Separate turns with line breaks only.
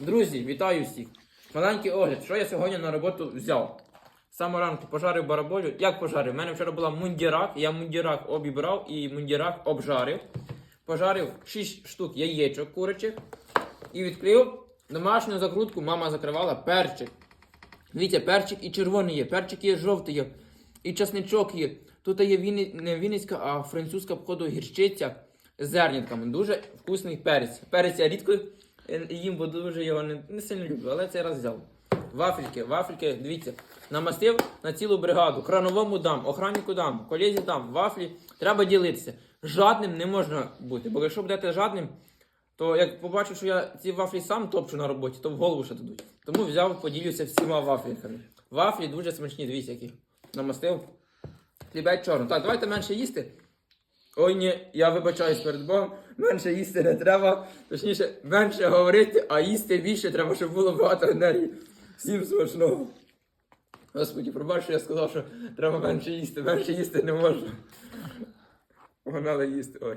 Друзі, вітаю всіх! Маленький огляд, що я сьогодні на роботу взяв? Самого ранку пожарив бараболю. Як пожарив? У мене вчора була мундірак, я мундірак обібрав і мундірак обжарив. Пожарив 6 штук яєчок куричих і відкрив домашню закрутку. Мама закривала перчик. Дивіться, перчик і червоний є, перчик є жовтий і часничок є. Тут є Вінни... не вінницька, а французька походу гірчиця з зернятками. Дуже вкусний перець. Перець я рідко е, їм, бо дуже його не, не сильно люблю, але цей раз взяв. Вафельки, вафельки, дивіться, намастив на цілу бригаду. Крановому дам, охраннику дам, колезі дам, вафлі. Треба ділитися. Жадним не можна бути, бо якщо будете жадним, то як побачу, що я ці вафлі сам топчу на роботі, то в голову ще дадуть. Тому взяв, поділюся всіма вафліками. Вафлі дуже смачні, дивіться, які. Намастив. Хлібець чорно. Так, давайте менше їсти. Ой, ні, я вибачаюсь перед Богом. Менше їсти не треба. Точніше, менше говорити, а їсти більше треба, щоб було багато енергії. Всім смачного. Господі, пробач, що я сказав, що треба менше їсти. Менше їсти не можна. Погнали їсти. Ой.